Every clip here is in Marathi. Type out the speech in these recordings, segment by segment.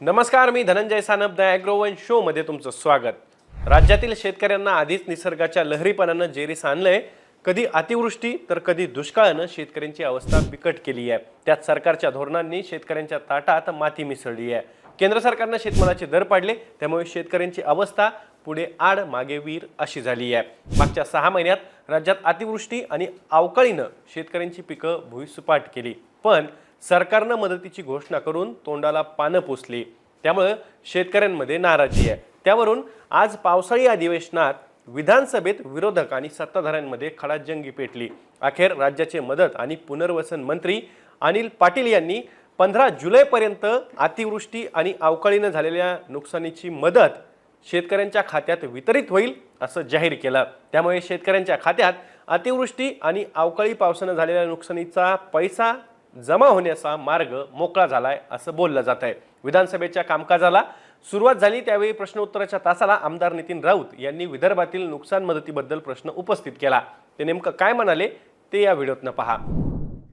नमस्कार मी धनंजय सानप द ॲग्रोवन शो मध्ये तुमचं स्वागत. राज्यातील शेतकऱ्यांना आधीच निसर्गाच्या लहरीपणानं जेरीस आणलंय. कधी अतिवृष्टी तर कधी दुष्काळानं शेतकऱ्यांची अवस्था बिकट केली आहे. त्यात सरकारच्या धोरणांनी शेतकऱ्यांच्या ताटात माती मिसळली आहे. केंद्र सरकारनं शेतमालाचे दर पाडले त्यामुळे शेतकऱ्यांची अवस्था पुढे आड मागे वीर अशी झाली आहे. मागच्या सहा महिन्यात राज्यात अतिवृष्टी आणि अवकाळीनं शेतकऱ्यांची पिकं भुईसुपाट केली. पण सरकारनं मदतीची घोषणा करून तोंडाला पानं पुसली. त्यामुळं शेतकऱ्यांमध्ये नाराजी आहे. त्यावरून आज पावसाळी अधिवेशनात विधानसभेत विरोधक आणि सत्ताधाऱ्यांमध्ये खडाजंगी पेटली. अखेर राज्याचे मदत आणि पुनर्वसन मंत्री अनिल पाटील यांनी पंधरा जुलैपर्यंत अतिवृष्टी आणि अवकाळीनं झालेल्या नुकसानीची मदत शेतकऱ्यांच्या खात्यात वितरित होईल असं जाहीर केलं. त्यामुळे शेतकऱ्यांच्या खात्यात अतिवृष्टी आणि अवकाळी पावसानं झालेल्या नुकसानीचा पैसा जमा होण्याचा मार्ग मोकळा झालाय असं बोललं जात आहे. विधानसभेच्या कामकाजाला सुरुवात झाली त्यावेळी प्रश्नोत्तराच्या तासाला आमदार नितीन राऊत यांनी विदर्भातील नुकसान मदतीबद्दल प्रश्न उपस्थित केला. ते नेमकं काय म्हणाले ते या व्हिडिओतनं पहा.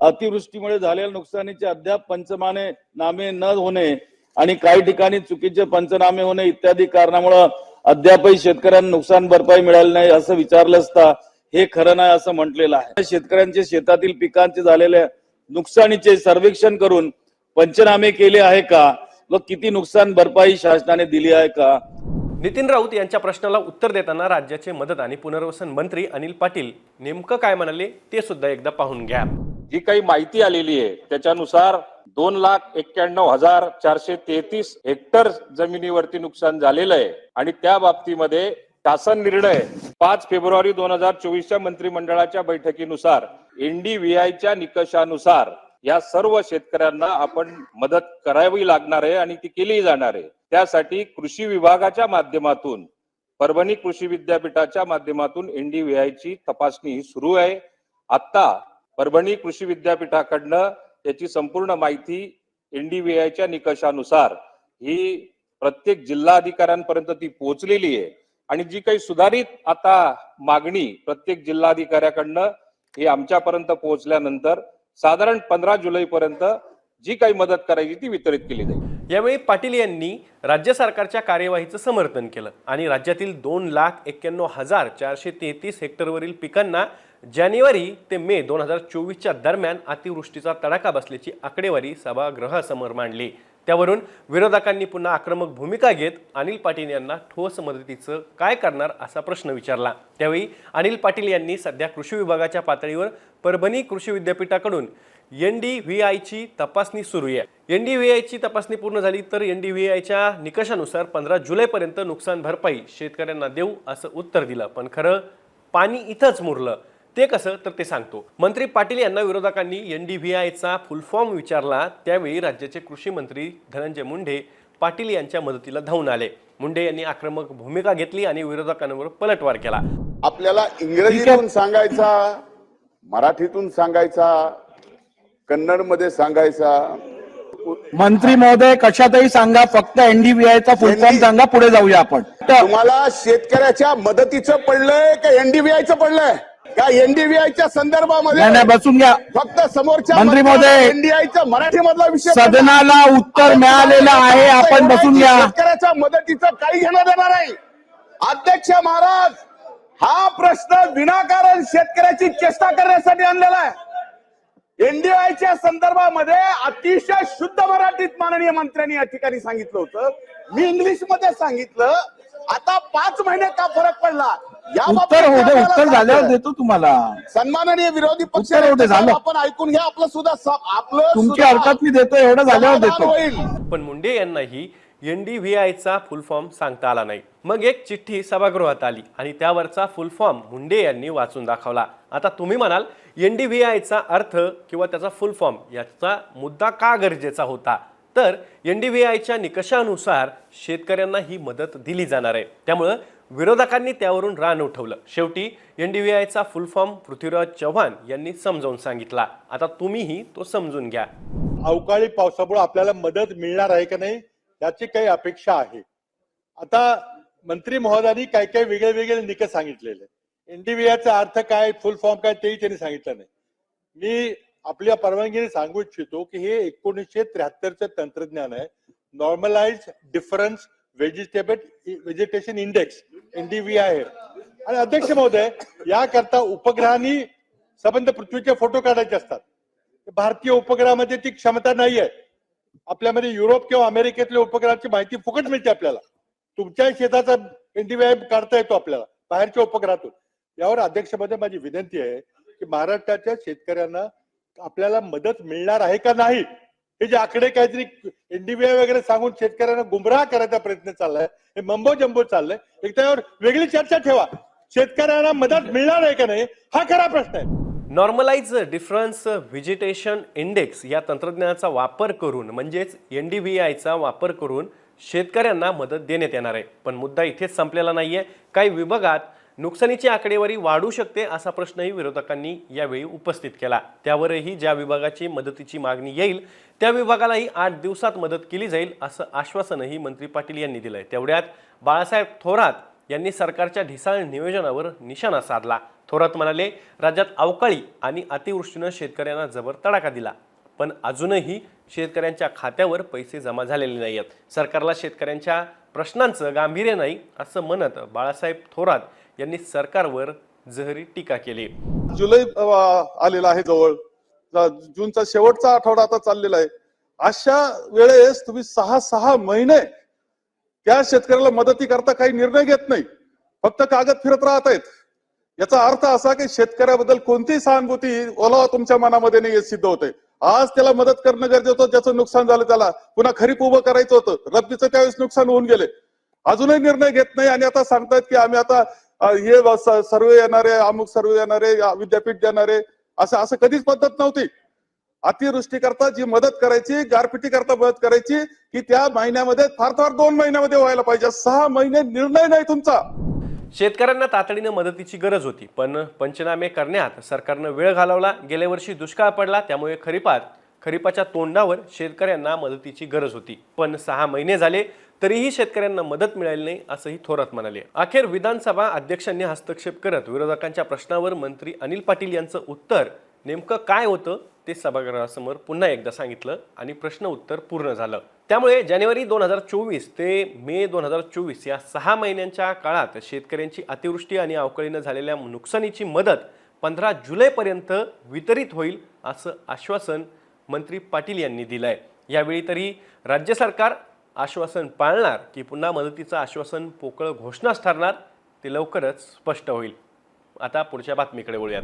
अतिवृष्टीमुळे झालेल्या नुकसानीचे अद्याप पंचमाने नामे न होणे आणि काही ठिकाणी चुकीचे पंचनामे होणे इत्यादी कारणामुळे अद्यापही शेतकऱ्यांना नुकसान भरपाई मिळाली नाही असं विचारलं असता हे खरं नाही असं म्हटलेलं आहे. शेतकऱ्यांचे शेतातील पिकांचे झालेल्या नुकसानीचे सर्वेक्षण करून पंचनामे केले आहे का? व किती नुकसान भरपाई शासनाने दिली आहे का? नितीन राऊत यांच्या प्रश्नाला उत्तर देताना राज्याचे मदत आणि पुनर्वसन मंत्री अनिल पाटील नेमकं काय म्हणाले ते सुद्धा एकदा पाहून घ्या. जी काही माहिती आलेली आहे त्याच्यानुसार दोन लाख एक्क्याण्णव हजार चारशे तेहतीस हेक्टर जमिनीवरती नुकसान झालेलं आहे. आणि त्या बाबतीमध्ये शासन निर्णय पाच फेब्रुवारी दोन हजार चोवीसच्या मंत्रिमंडळाच्या बैठकीनुसार एनडीव्हीआयच्या निकषानुसार या सर्व शेतकऱ्यांना आपण मदत करावी लागणार आहे आणि ती केली जाणार आहे. त्यासाठी कृषी विभागाच्या माध्यमातून परभणी कृषी विद्यापीठाच्या माध्यमातून एनडीव्हीआय ची तपासणी ही सुरू आहे. आता परभणी कृषी विद्यापीठाकडनं त्याची संपूर्ण माहिती एनडीव्हीआयच्या निकषानुसार ही प्रत्येक जिल्हाधिकाऱ्यांपर्यंत ती पोहोचलेली आहे. आणि जी काही सुधारित आता मागणी प्रत्येक जिल्हाधिकाऱ्याकडनं ही आमच्यापर्यंत पोहोचल्यानंतर साधारण पंधरा जुलै पर्यंत जी काही मदत करायची ती वितरित केली जाईल. यावेळी पाटील यांनी राज्य सरकारच्या कार्यवाहीचं समर्थन केलं आणि राज्यातील दोन लाख एक्क्याण्णव हजार चारशे तेहतीस हेक्टरवरील पिकांना जानेवारी ते मे दोन हजार चोवीसच्या दरम्यान अतिवृष्टीचा तडाखा बसल्याची आकडेवारी सभागृहासमोर मांडली. त्यावरून विरोधकांनी पुन्हा आक्रमक भूमिका घेत अनिल पाटील यांना ठोस मदतीचं काय करणार असा प्रश्न विचारला. त्यावेळी अनिल पाटील यांनी सध्या कृषी विभागाच्या पातळीवर परभणी कृषी विद्यापीठाकडून एन डी व्ही आयची तपासणी सुरू आहे. एन डी व्ही आयची तपासणी पूर्ण झाली तर एन डी व्ही आयच्या निकषानुसार पंधरा जुलैपर्यंत नुकसान भरपाई शेतकऱ्यांना देऊ असं उत्तर दिलं. पण खरं पाणी इथंच मुरलं. ते कसं? तर ते सांगतो. मंत्री पाटील यांना विरोधकांनी एन डी व्ही आयचा फुलफॉर्म विचारला. त्यावेळी राज्याचे कृषी मंत्री धनंजय मुंडे पाटील यांच्या मदतीला धावून आले. मुंडे यांनी आक्रमक भूमिका घेतली आणि विरोधकांवर पलटवार केला. आपल्याला इंग्रजीतून सांगायचा मराठीतून सांगायचा कन्नडमध्ये सांगायचा. मंत्री महोदय कशातही सांगा फक्त एनडीबीआय चा फुल फॉर्म सांगा पुढे जाऊया आपण. तुम्हाला शेतकऱ्याच्या मदतीचं पडलंय का एनडीबीआयचं पडलंय? का एनडीबीआयच्या संदर्भामध्ये नाही बसून घ्या. फक्त समोरच्या मंत्री महोदय, एनडीआयचा मराठी मधला विषय सदनाला उत्तर मिळालेलं आहे आपण बसून घ्या. शेतकऱ्याच्या मदतीचं काही घेणं देणार नाही अध्यक्ष महाराज हा प्रश्न विनाकारण शेतकऱ्याची चेष्टा करण्यासाठी आणलेला आहे. एनडीआयच्या संदर्भामध्ये अतिशय शुद्ध मराठीत माननीय मंत्र्यांनी या ठिकाणी सांगितलं होतं. मी इंग्लिशमध्ये सांगितलं. आता पाच महिने का फरक पडला? उत्तर होऊ दे आपल्याला उत्तर झाल्यावर. देतो तुम्हाला. सन्माननीय विरोधी पक्ष उत्तर होऊ दे, झालं. आपण ऐकून घ्या आपलं सुद्धा स- आपलं तुमची सुद्धा हरकत मी देतो एवढं झाल्यावर समाधान देतो. होईल. पण मुंडे यांनाही एन डी व्ही आयचा फुल फॉर्म सांगता आला नाही. मग एक चिठ्ठी सभागृहात आली आणि त्यावरचा फुल फॉर्म मुंडे यांनी वाचून दाखवला. आता तुम्ही म्हणाल एन डी व्ही आयचा अर्थ किंवा त्याचा फुल फॉर्म याचा मुद्दा का गरजेचा होता? तर एन डी व्ही आयच्या निकषानुसार शेतकऱ्यांना ही मदत दिली जाणार आहे. त्यामुळं विरोधकांनी त्यावरून रान उठवलं. शेवटी एन डी व्ही आयचा फुल फॉर्म पृथ्वीराज चव्हाण यांनी समजावून सांगितला. आता तुम्हीही तो समजून घ्या. अवकाळी पावसामुळे आपल्याला मदत मिळणार आहे का नाही याची काही अपेक्षा आहे. आता मंत्री महोदयांनी काही काही वेगळे वेगळे निकष सांगितलेले. एनडीव्हीआयचा अर्थ काय फुल फॉर्म काय तेही त्यांनी सांगितलं नाही. मी आपल्या परवानगीने सांगू इच्छितो की हे एकोणीसशे त्र्याहत्तरचं तंत्रज्ञान आहे. Normalise difference vegetable vegetation index NDV आहे. आणि अध्यक्ष महोदय याकरता उपग्रहांनी संबंध पृथ्वीचे फोटो काढायचे असतात. भारतीय उपग्रहामध्ये ती क्षमता नाही आहे. आपल्यामध्ये युरोप किंवा अमेरिकेतल्या उपग्रहाची माहिती फुकट मिळते आपल्याला. तुमच्या शेताचा एनडीव्ही काढता येतो आपल्याला बाहेरच्या उपग्रहातून. यावर अध्यक्षमध्ये माझी विनंती आहे की महाराष्ट्राच्या शेतकऱ्यांना आपल्याला मदत मिळणार आहे का नाही हे जे आकडे काहीतरी एनडीबीआय वगैरे सांगून शेतकऱ्यांना गुमराह करायचा प्रयत्न चाललाय हे मंबो जंबो चाललंय एक त्यावर वेगळी चर्चा ठेवा. शेतकऱ्यांना मदत मिळणार आहे का नाही हा खरा प्रश्न आहे. नॉर्मलाइज डिफरन्स व्हिजिटेशन इंडेक्स या तंत्रज्ञानाचा वापर करून म्हणजेच एन डी व्ही आयचा वापर करून शेतकऱ्यांना मदत देण्यात येणार आहे. पण मुद्दा इथेच संपलेला नाहीये. काही विभागात नुकसानीची आकडेवारी वाढू शकते असा प्रश्नही विरोधकांनी यावेळी उपस्थित केला. त्यावरही ज्या विभागाची मदतीची मागणी येईल त्या विभागालाही आठ दिवसात मदत केली जाईल असं आश्वासनही मंत्री पाटील यांनी दिलंय. तेवढ्यात बाळासाहेब थोरात यांनी सरकारच्या ढिसाळ नियोजनावर निशाणा साधला. थोरात म्हणाले राज्यात अवकाळी आणि अतिवृष्टीनं शेतकऱ्यांना जबर तडाखा दिला. पण अजूनही शेतकऱ्यांच्या खात्यावर पैसे जमा झालेले नाही आहेत सरकारला शेतकऱ्यांच्या प्रश्नांचं गांभीर्य नाही असं म्हणत बाळासाहेब थोरात यांनी सरकारवर जहरी टीका केली. जुलै आलेला आहे जवळ. जूनचा शेवटचा आठवडा आता चाललेला आहे. अशा वेळेस तुम्ही सहा सहा महिने त्या शेतकऱ्याला मदती करता काही निर्णय घेत नाही. फक्त कागद फिरत राहत आहेत. याचा अर्थ असा की शेतकऱ्याबद्दल कोणतीही सहानुभूती ओलावा तुमच्या मनामध्ये नाही सिद्ध होते. आज त्याला मदत करणं गरजेचं होतं ज्याचं नुकसान झालं त्याला. पुन्हा खरीप उभं करायचं होतं. रब्बीचं त्यावेळेस नुकसान होऊन गेले. अजूनही निर्णय घेत नाही आणि आता सांगतायत की आम्ही आता हे सर्वे येणारे अमुक सर्व येणारे विद्यापीठ देणारे असं असं कधीच पद्धत नव्हती. अतिवृष्टी करता जी मदत करायची गारपिटी करता मदत करायची की त्या महिन्यामध्ये फार फार दोन महिन्यामध्ये व्हायला पाहिजे. सहा महिने निर्णय नाही तुमचा. शेतकऱ्यांना तातडीनं मदतीची गरज होती पण पंचनामे करण्यात सरकारनं वेळ घालवला. गेल्या वर्षी दुष्काळ पडला त्यामुळे खरीपात खरीपाच्या तोंडावर शेतकऱ्यांना मदतीची गरज होती. पण सहा महिने झाले तरीही शेतकऱ्यांना मदत मिळाली नाही असंही थोरात म्हणाले. अखेर विधानसभा अध्यक्षांनी हस्तक्षेप करत विरोधकांच्या प्रश्नावर मंत्री अनिल पाटील यांचं उत्तर नेमकं काय होतं ते सभागृहासमोर पुन्हा एकदा सांगितलं आणि प्रश्न उत्तर पूर्ण झालं. त्यामुळे जानेवारी दोन हजार चोवीस ते मे दोन हजार चोवीस या सहा महिन्यांच्या काळात शेतकऱ्यांची अतिवृष्टी आणि अवकाळीनं झालेल्या नुकसानीची मदत पंधरा जुलैपर्यंत वितरित होईल असं आश्वासन मंत्री पाटील यांनी दिलं आहे यावेळी तरी राज्य सरकार आश्वासन पाळणार की पुन्हा मदतीचं आश्वासन पोकळ घोषणाच ठरणार ते लवकरच स्पष्ट होईल. आता पुढच्या बातमीकडे वळूयात.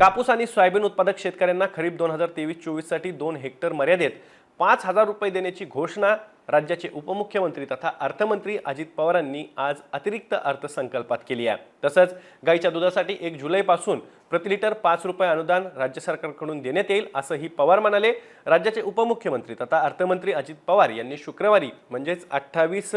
कापूस आणि सोयाबीन उत्पादक शेतकऱ्यांना खरीप दोन हजार तेवीस चोवीससाठी दोन हेक्टर मर्यादेत पाच हजार रुपये देण्याची घोषणा राज्याचे उपमुख्यमंत्री तथा अर्थमंत्री अजित पवारांनी आज अतिरिक्त अर्थसंकल्पात केली आहे. तसंच गाईच्या दुधासाठी एक जुलैपासून प्रति लिटर पाच रुपये अनुदान राज्य सरकारकडून देण्यात येईल असंही पवार म्हणाले. राज्याचे उपमुख्यमंत्री तथा अर्थमंत्री अजित पवार यांनी शुक्रवारी म्हणजेच अठ्ठावीस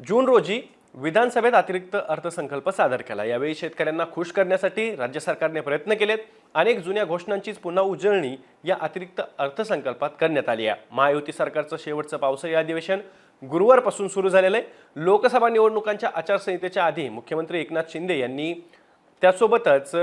जून रोजी विधानसभेत अतिरिक्त अर्थसंकल्प सादर केला. यावेळी शेतकऱ्यांना खुश करण्यासाठी राज्य सरकारने प्रयत्न केलेत. अनेक जुन्या घोषणांचीच पुन्हा उजळणी या अतिरिक्त अर्थसंकल्पात करण्यात आली आहे. महायुती सरकारचं शेवटचं पावसाळी अधिवेशन गुरुवारपासून सुरू झालेलं आहे. लोकसभा निवडणुकांच्या आचारसंहितेच्या आधी मुख्यमंत्री एकनाथ शिंदे यांनी त्यासोबतच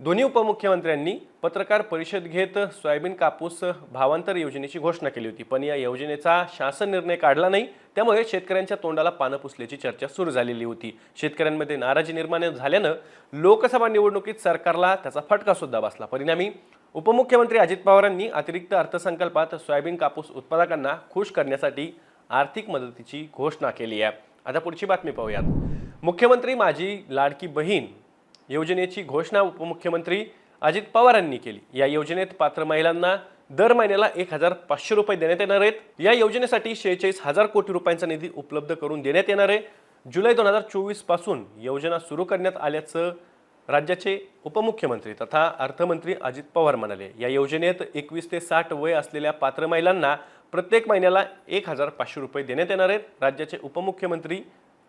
दोन्ही उपमुख्यमंत्र्यांनी पत्रकार परिषद घेत सोयाबीन कापूस भावांतर योजनेची घोषणा केली होती. पण या योजनेचा शासन निर्णय काढला नाही. त्यामुळे शेतकऱ्यांच्या तोंडाला पानं पुसल्याची चर्चा सुरू झालेली होती. शेतकऱ्यांमध्ये नाराजी निर्माण झाल्यानं लोकसभा निवडणुकीत सरकारला त्याचा फटका सुद्धा बसला. परिणामी उपमुख्यमंत्री अजित पवारांनी अतिरिक्त अर्थसंकल्पात सोयाबीन कापूस उत्पादकांना खुश करण्यासाठी आर्थिक मदतीची घोषणा केली आहे. आता पुढची बातमी पाहूयात. मुख्यमंत्री माझी लाडकी बहीण योजनेची घोषणा उपमुख्यमंत्री अजित पवारांनी केली. या योजनेत पात्र महिलांना दर महिन्याला एक हजार पाचशे रुपये देण्यात येणार आहेत. या योजनेसाठी शेहेचाळीस हजार कोटी रुपयांचा निधी उपलब्ध करून देण्यात येणार आहे. जुलै दोन हजार चोवीसपासून योजना सुरू करण्यात आल्याचं राज्याचे उपमुख्यमंत्री तथा अर्थमंत्री अजित पवार म्हणाले. या योजनेत एकवीस ते साठ वय असलेल्या पात्र महिलांना प्रत्येक महिन्याला एक हजार पाचशे रुपये देण्यात येणार आहेत. राज्याचे उपमुख्यमंत्री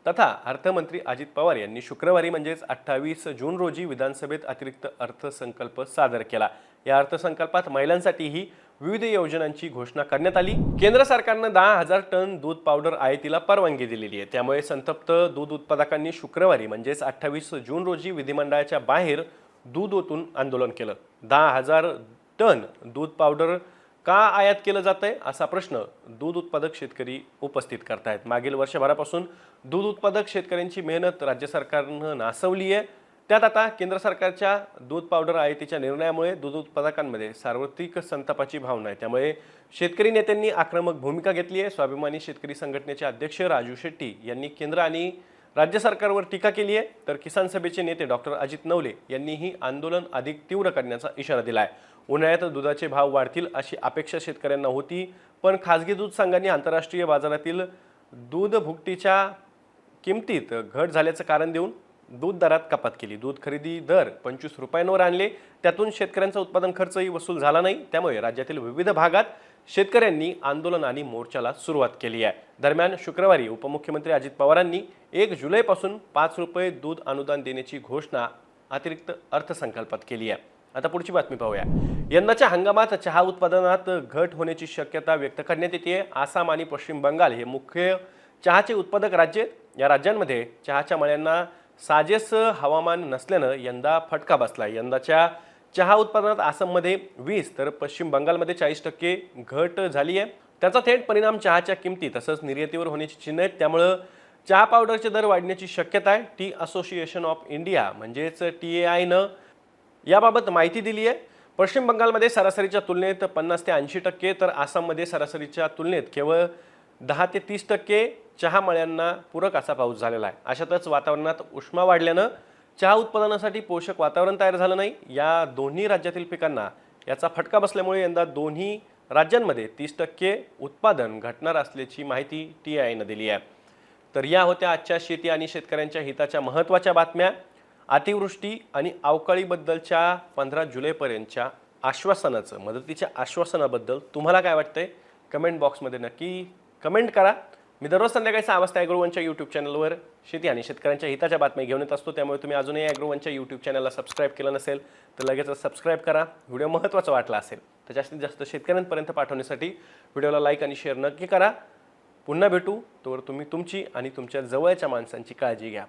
तथा अर्थमंत्री अजित पवार यांनी शुक्रवारी म्हणजेच अठ्ठावीस जून रोजी विधानसभेत अतिरिक्त अर्थसंकल्प सादर केला. या अर्थसंकल्पात महिलांसाठीही विविध योजनांची घोषणा करण्यात आली. केंद्र सरकारनं दहा हजार टन दूध पावडर आयातीला परवानगी दिलेली आहे. त्यामुळे संतप्त दूध उत्पादकांनी शुक्रवारी म्हणजेच अठ्ठावीस जून रोजी विधिमंडळाच्या बाहेर दूध ओतून आंदोलन केलं. दहा हजार टन दूध पावडर का आयात केलं जातंय असा प्रश्न दूध उत्पादक शेतकरी उपस्थित करतायत. मागील वर्षभरापासून दूध उत्पादक शेतकऱ्यांची मेहनत राज्य सरकारनं नासवली आहे. त्यात आता केंद्र सरकारच्या दूध पावडर आयातीच्या निर्णयामुळे दूध उत्पादकांमध्ये सार्वत्रिक संतापाची भावना आहे. त्यामुळे शेतकरी नेत्यांनी आक्रमक भूमिका घेतली आहे. स्वाभिमानी शेतकरी संघटनेचे अध्यक्ष राजू शेट्टी यांनी केंद्र आणि राज्य सरकारवर टीका केली आहे. तर किसान सभेचे नेते डॉक्टर अजित नवले यांनीही आंदोलन अधिक तीव्र करण्याचा इशारा दिला आहे उन्हाळ्यात दुधाचे भाव वाढतील अशी अपेक्षा शेतकऱ्यांना होती. पण खाजगी दूध संघांनी आंतरराष्ट्रीय बाजारातील दूध भुकटीच्या किमतीत घट झाल्याचं कारण देऊन दूध दरात कपात केली. दूध खरेदी दर पंचवीस रुपयांवर आणले. त्यातून शेतकऱ्यांचा उत्पादन खर्चही वसूल झाला नाही. त्यामुळे राज्यातील विविध भागात शेतकऱ्यांनी आंदोलन आणि मोर्चाला सुरुवात केली आहे. दरम्यान शुक्रवारी उपमुख्यमंत्री अजित पवारांनी एक जुलैपासून पाच रुपये दूध अनुदान देण्याची घोषणा अतिरिक्त अर्थसंकल्पात केली आहे. आता पुढची बातमी पाहूया. यंदाच्या हंगामात चहा उत्पादनात घट होण्याची शक्यता व्यक्त करण्यात येते. आसाम आणि पश्चिम बंगाल हे मुख्य चहाचे उत्पादक राज्य आहेत. या राज्यांमध्ये चहाच्या मळ्यांना साजेस हवामान नसल्यानं यंदा फटका बसला यंदाच्या चहा उत्पादनात आसाममध्ये वीस तर पश्चिम बंगालमध्ये चाळीस टक्के घट झाली आहे त्याचा थेट परिणाम चहाच्या किमती तसंच निर्यातीवर होण्याची चिन्ह आहेत. त्यामुळं चहा पावडरचे दर वाढण्याची शक्यता आहे. टी असोसिएशन ऑफ इंडिया म्हणजेच टी ए आयनं याबाबत माहिती दिली आहे. पश्चिम बंगालमध्ये सरासरीच्या तुलनेत पन्नास ते ऐंशी टक्के तर आसाममध्ये सरासरीच्या तुलनेत केवळ दहा ते तीस टक्के चहा मळ्यांना पूरक असा पाऊस झालेला आहे. अशातच वातावरणात उष्मा वाढल्यानं चहा उत्पादनासाठी पोषक वातावरण तयार झालं नाही. या दोन्ही राज्यातील पिकांना याचा फटका बसल्यामुळे यंदा दोन्ही राज्यांमध्ये तीस टक्के उत्पादन घटणार असल्याची माहिती टी आयनं दिली आहे. तर या होत्या आजच्या शेती आणि शेतकऱ्यांच्या हिताच्या महत्त्वाच्या बातम्या. अतिवृष्टी आणि अवकाळीबद्दलच्या पंधरा जुलैपर्यंतच्या आश्वासनाचं मदतीच्या आश्वासनाबद्दल तुम्हाला काय वाटतंय? कमेंट बॉक्समध्ये नक्की कमेंट करा. मी दररोज संध्याकाळी सहा वाजता ॲग्रोवनच्या यूट्यूब चॅनलवर शेती आणि शेतकऱ्यांच्या हिताच्या बातम्या घेऊन येत असतो. त्यामुळे तुम्ही अजूनही ॲग्रोवनच्या यूट्यूब चॅनलला सबस्क्राईब केलं नसेल तर लगेच सबस्क्राईब करा. व्हिडिओ महत्त्वाचा वाटला असेल तर जास्तीत जास्त शेतकऱ्यांपर्यंत पाठवण्यासाठी व्हिडिओला लाईक आणि शेअर नक्की करा. पुन्हा भेटू. तोवर तुम्ही तुमची आणि तुमच्या जवळच्या माणसांची काळजी घ्या.